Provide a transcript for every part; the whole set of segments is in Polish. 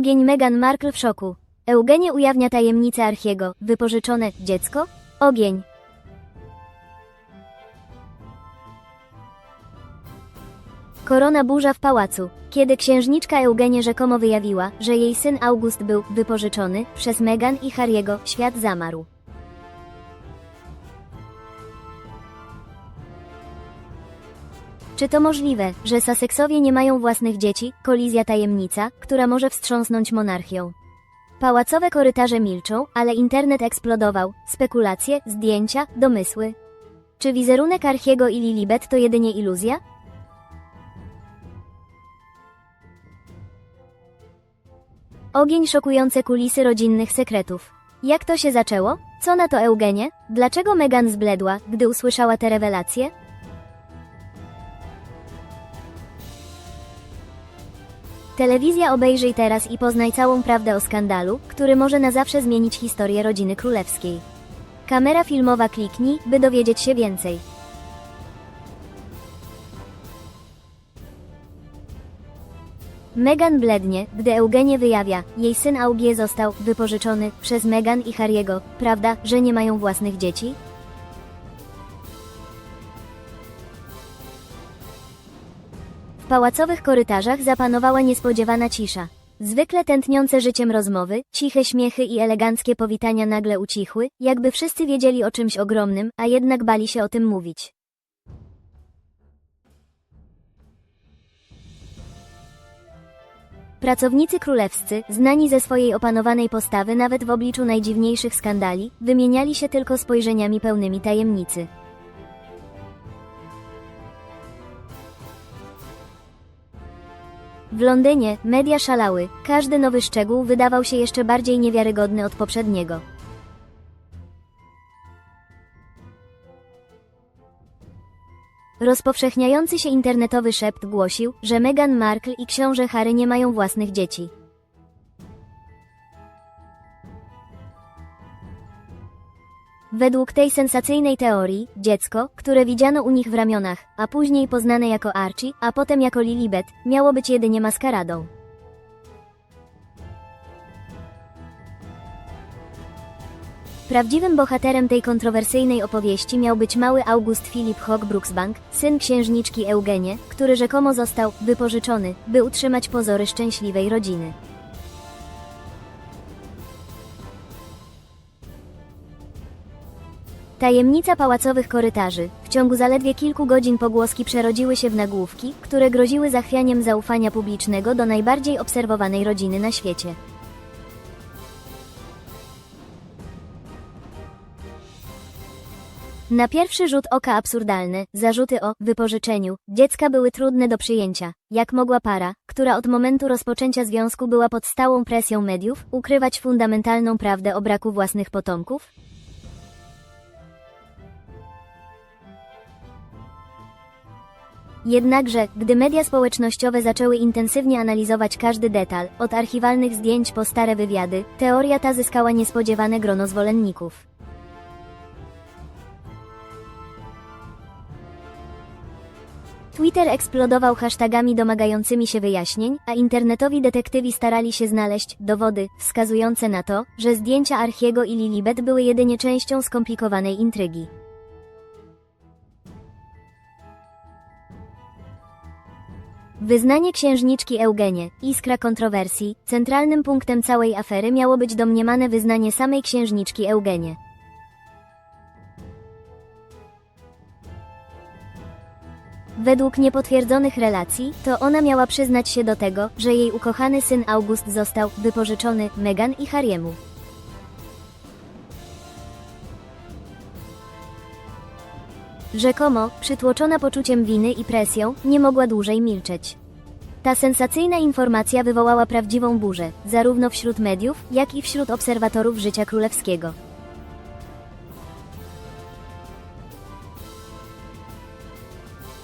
Ogień Meghan Markle w szoku. Eugenie ujawnia tajemnicę Archiego. Wypożyczone dziecko? Ogień. Korona burza w pałacu. Kiedy księżniczka Eugenie rzekomo wyjawiła, że jej syn August był wypożyczony przez Meghan i Harry'ego, świat zamarł. Czy to możliwe, że Sussexowie nie mają własnych dzieci? Kolizja tajemnica, która może wstrząsnąć monarchią. Pałacowe korytarze milczą, ale internet eksplodował. Spekulacje, zdjęcia, domysły. Czy wizerunek Archiego i Lilibet to jedynie iluzja? Ogień szokujące kulisy rodzinnych sekretów. Jak to się zaczęło? Co na to Eugenie? Dlaczego Meghan zbledła, gdy usłyszała te rewelacje? Telewizja obejrzyj teraz i poznaj całą prawdę o skandalu, który może na zawsze zmienić historię rodziny królewskiej. Kamera filmowa kliknij, by dowiedzieć się więcej. Meghan blednie, gdy Eugenie wyjawia, jej syn Augie został wypożyczony przez Meghan i Harry'ego, prawda, że nie mają własnych dzieci? Pałacowych korytarzach zapanowała niespodziewana cisza. Zwykle tętniące życiem rozmowy, ciche śmiechy i eleganckie powitania nagle ucichły, jakby wszyscy wiedzieli o czymś ogromnym, a jednak bali się o tym mówić. Pracownicy królewscy, znani ze swojej opanowanej postawy nawet w obliczu najdziwniejszych skandali, wymieniali się tylko spojrzeniami pełnymi tajemnicy. W Londynie media szalały, każdy nowy szczegół wydawał się jeszcze bardziej niewiarygodny od poprzedniego. Rozpowszechniający się internetowy szept głosił, że Meghan Markle i książę Harry nie mają własnych dzieci. Według tej sensacyjnej teorii, dziecko, które widziano u nich w ramionach, a później poznane jako Archie, a potem jako Lilibet, miało być jedynie maskaradą. Prawdziwym bohaterem tej kontrowersyjnej opowieści miał być mały August Philip Hogg Brooksbank, syn księżniczki Eugenie, który rzekomo został wypożyczony, by utrzymać pozory szczęśliwej rodziny. Tajemnica pałacowych korytarzy. W ciągu zaledwie kilku godzin pogłoski przerodziły się w nagłówki, które groziły zachwianiem zaufania publicznego do najbardziej obserwowanej rodziny na świecie. Na pierwszy rzut oka absurdalne, zarzuty o wypożyczeniu dziecka były trudne do przyjęcia. Jak mogła para, która od momentu rozpoczęcia związku była pod stałą presją mediów, ukrywać fundamentalną prawdę o braku własnych potomków? Jednakże, gdy media społecznościowe zaczęły intensywnie analizować każdy detal, od archiwalnych zdjęć po stare wywiady, teoria ta zyskała niespodziewane grono zwolenników. Twitter eksplodował hashtagami domagającymi się wyjaśnień, a internetowi detektywi starali się znaleźć dowody wskazujące na to, że zdjęcia Archiego i Lilibet były jedynie częścią skomplikowanej intrygi. Wyznanie księżniczki Eugenie, iskra kontrowersji, centralnym punktem całej afery miało być domniemane wyznanie samej księżniczki Eugenie. Według niepotwierdzonych relacji, to ona miała przyznać się do tego, że jej ukochany syn August został wypożyczony Meghan i Harry'emu. Rzekomo, przytłoczona poczuciem winy i presją, nie mogła dłużej milczeć. Ta sensacyjna informacja wywołała prawdziwą burzę, zarówno wśród mediów, jak i wśród obserwatorów życia królewskiego.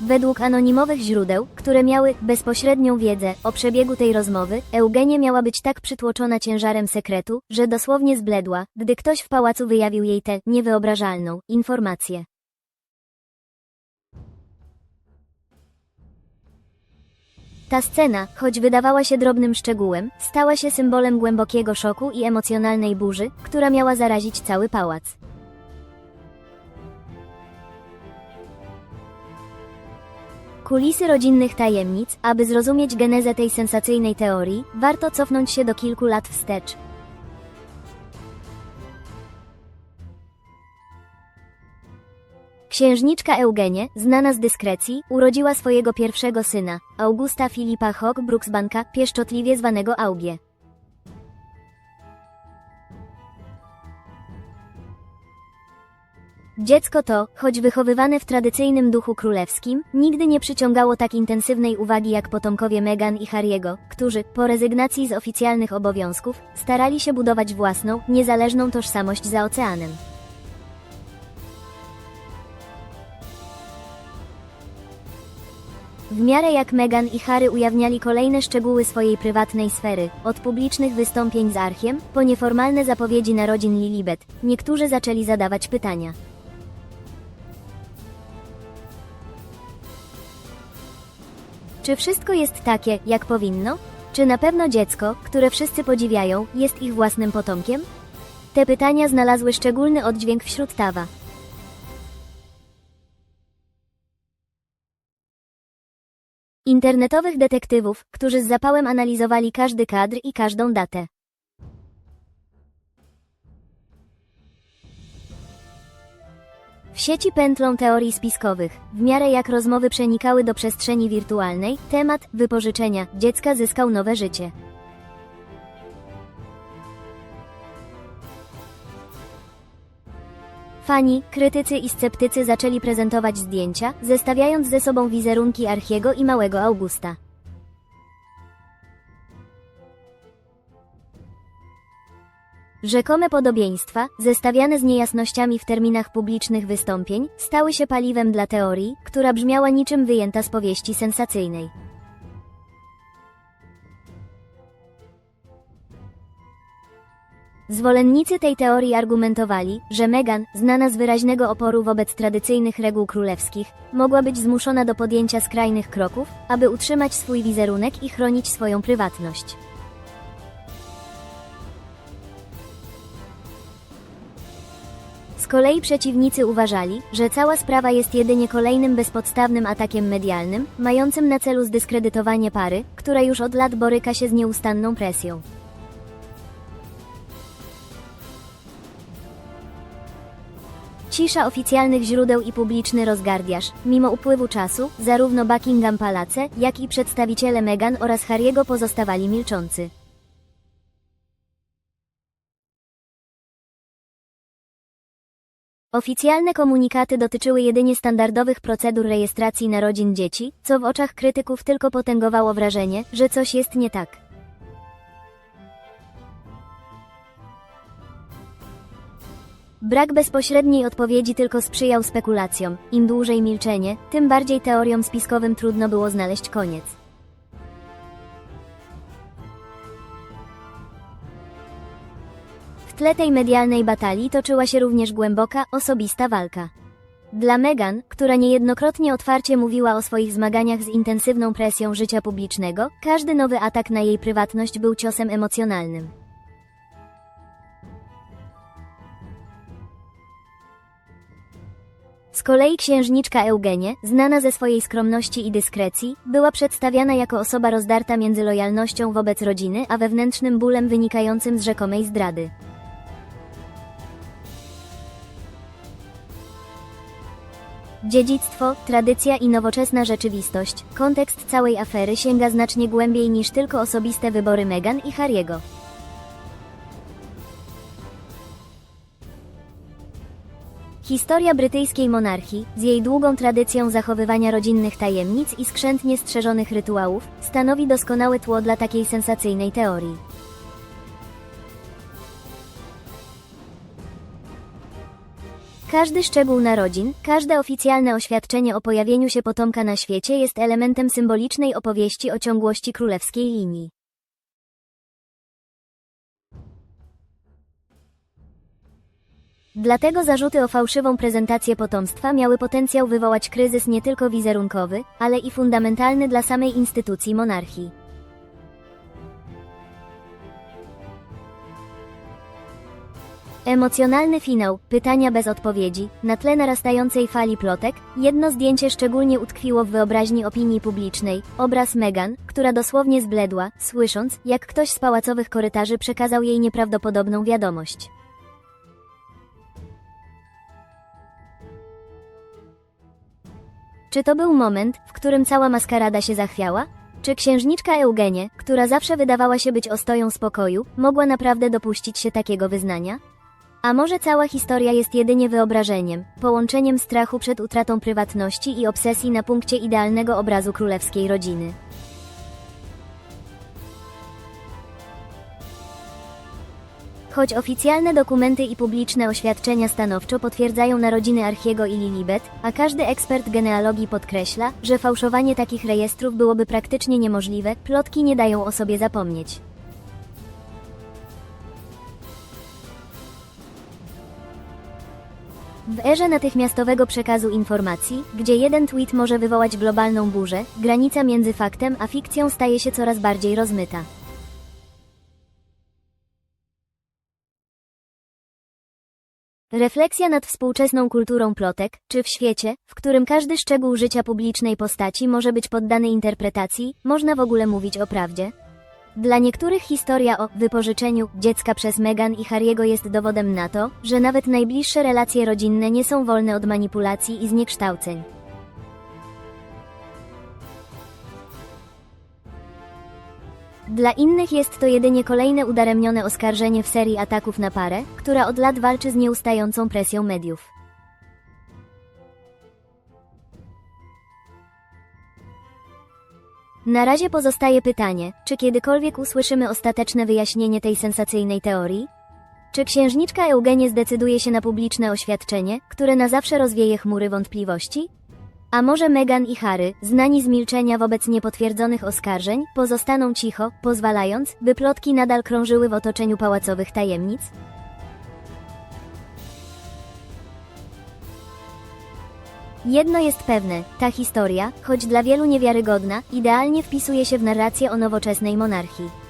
Według anonimowych źródeł, które miały bezpośrednią wiedzę o przebiegu tej rozmowy, Eugenie miała być tak przytłoczona ciężarem sekretu, że dosłownie zbledła, gdy ktoś w pałacu wyjawił jej tę niewyobrażalną informację. Ta scena, choć wydawała się drobnym szczegółem, stała się symbolem głębokiego szoku i emocjonalnej burzy, która miała zarazić cały pałac. Kulisy rodzinnych tajemnic, aby zrozumieć genezę tej sensacyjnej teorii, warto cofnąć się do kilku lat wstecz. Księżniczka Eugenie, znana z dyskrecji, urodziła swojego pierwszego syna, Augusta Filipa Hock Brooksbanka, pieszczotliwie zwanego Augie. Dziecko to, choć wychowywane w tradycyjnym duchu królewskim, nigdy nie przyciągało tak intensywnej uwagi jak potomkowie Meghan i Harry'ego, którzy, po rezygnacji z oficjalnych obowiązków, starali się budować własną, niezależną tożsamość za oceanem. W miarę jak Meghan i Harry ujawniali kolejne szczegóły swojej prywatnej sfery, od publicznych wystąpień z Archiem, po nieformalne zapowiedzi narodzin Lilibet, niektórzy zaczęli zadawać pytania. Czy wszystko jest takie, jak powinno? Czy na pewno dziecko, które wszyscy podziwiają, jest ich własnym potomkiem? Te pytania znalazły szczególny oddźwięk wśród Tawa. Internetowych detektywów, którzy z zapałem analizowali każdy kadr i każdą datę. W sieci pętlą teorii spiskowych, w miarę jak rozmowy przenikały do przestrzeni wirtualnej, temat wypożyczenia dziecka zyskał nowe życie. Fani, krytycy i sceptycy zaczęli prezentować zdjęcia, zestawiając ze sobą wizerunki Archiego i małego Augusta. Rzekome podobieństwa, zestawiane z niejasnościami w terminach publicznych wystąpień, stały się paliwem dla teorii, która brzmiała niczym wyjęta z powieści sensacyjnej. Zwolennicy tej teorii argumentowali, że Meghan, znana z wyraźnego oporu wobec tradycyjnych reguł królewskich, mogła być zmuszona do podjęcia skrajnych kroków, aby utrzymać swój wizerunek i chronić swoją prywatność. Z kolei przeciwnicy uważali, że cała sprawa jest jedynie kolejnym bezpodstawnym atakiem medialnym, mającym na celu zdyskredytowanie pary, która już od lat boryka się z nieustanną presją. Cisza oficjalnych źródeł i publiczny rozgardiaż, mimo upływu czasu, zarówno Buckingham Palace, jak i przedstawiciele Meghan oraz Harry'ego pozostawali milczący. Oficjalne komunikaty dotyczyły jedynie standardowych procedur rejestracji narodzin dzieci, co w oczach krytyków tylko potęgowało wrażenie, że coś jest nie tak. Brak bezpośredniej odpowiedzi tylko sprzyjał spekulacjom. Im dłużej milczenie, tym bardziej teoriom spiskowym trudno było znaleźć koniec. W tle tej medialnej batalii toczyła się również głęboka, osobista walka. Dla Meghan, która niejednokrotnie otwarcie mówiła o swoich zmaganiach z intensywną presją życia publicznego, każdy nowy atak na jej prywatność był ciosem emocjonalnym. Z kolei księżniczka Eugenie, znana ze swojej skromności i dyskrecji, była przedstawiana jako osoba rozdarta między lojalnością wobec rodziny a wewnętrznym bólem wynikającym z rzekomej zdrady. Dziedzictwo, tradycja i nowoczesna rzeczywistość. Kontekst całej afery sięga znacznie głębiej niż tylko osobiste wybory Meghan i Harry'ego. Historia brytyjskiej monarchii, z jej długą tradycją zachowywania rodzinnych tajemnic i skrzętnie strzeżonych rytuałów, stanowi doskonałe tło dla takiej sensacyjnej teorii. Każdy szczegół narodzin, każde oficjalne oświadczenie o pojawieniu się potomka na świecie jest elementem symbolicznej opowieści o ciągłości królewskiej linii. Dlatego zarzuty o fałszywą prezentację potomstwa miały potencjał wywołać kryzys nie tylko wizerunkowy, ale i fundamentalny dla samej instytucji monarchii. Emocjonalny finał, pytania bez odpowiedzi, na tle narastającej fali plotek, jedno zdjęcie szczególnie utkwiło w wyobraźni opinii publicznej, obraz Meghan, która dosłownie zbledła, słysząc, jak ktoś z pałacowych korytarzy przekazał jej nieprawdopodobną wiadomość. Czy to był moment, w którym cała maskarada się zachwiała? Czy księżniczka Eugenie, która zawsze wydawała się być ostoją spokoju, mogła naprawdę dopuścić się takiego wyznania? A może cała historia jest jedynie wyobrażeniem, połączeniem strachu przed utratą prywatności i obsesji na punkcie idealnego obrazu królewskiej rodziny? Choć oficjalne dokumenty i publiczne oświadczenia stanowczo potwierdzają narodziny Archiego i Lilibet, a każdy ekspert genealogii podkreśla, że fałszowanie takich rejestrów byłoby praktycznie niemożliwe, plotki nie dają o sobie zapomnieć. W erze natychmiastowego przekazu informacji, gdzie jeden tweet może wywołać globalną burzę, granica między faktem a fikcją staje się coraz bardziej rozmyta. Refleksja nad współczesną kulturą plotek, czy w świecie, w którym każdy szczegół życia publicznej postaci może być poddany interpretacji, można w ogóle mówić o prawdzie? Dla niektórych historia o wypożyczeniu dziecka przez Meghan i Harry'ego jest dowodem na to, że nawet najbliższe relacje rodzinne nie są wolne od manipulacji i zniekształceń. Dla innych jest to jedynie kolejne udaremnione oskarżenie w serii ataków na parę, która od lat walczy z nieustającą presją mediów. Na razie pozostaje pytanie, czy kiedykolwiek usłyszymy ostateczne wyjaśnienie tej sensacyjnej teorii? Czy księżniczka Eugenie zdecyduje się na publiczne oświadczenie, które na zawsze rozwieje chmury wątpliwości? A może Meghan i Harry, znani z milczenia wobec niepotwierdzonych oskarżeń, pozostaną cicho, pozwalając, by plotki nadal krążyły w otoczeniu pałacowych tajemnic? Jedno jest pewne, ta historia, choć dla wielu niewiarygodna, idealnie wpisuje się w narrację o nowoczesnej monarchii.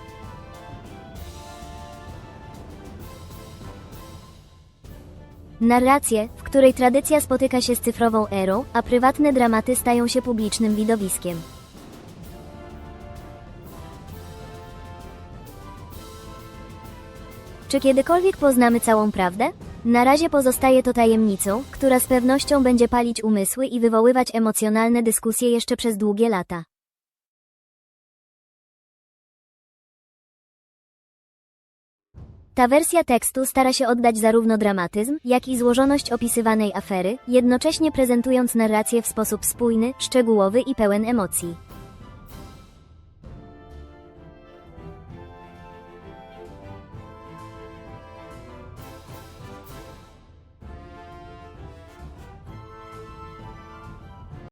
Narrację, w której tradycja spotyka się z cyfrową erą, a prywatne dramaty stają się publicznym widowiskiem. Czy kiedykolwiek poznamy całą prawdę? Na razie pozostaje to tajemnicą, która z pewnością będzie palić umysły i wywoływać emocjonalne dyskusje jeszcze przez długie lata. Ta wersja tekstu stara się oddać zarówno dramatyzm, jak i złożoność opisywanej afery, jednocześnie prezentując narrację w sposób spójny, szczegółowy i pełen emocji.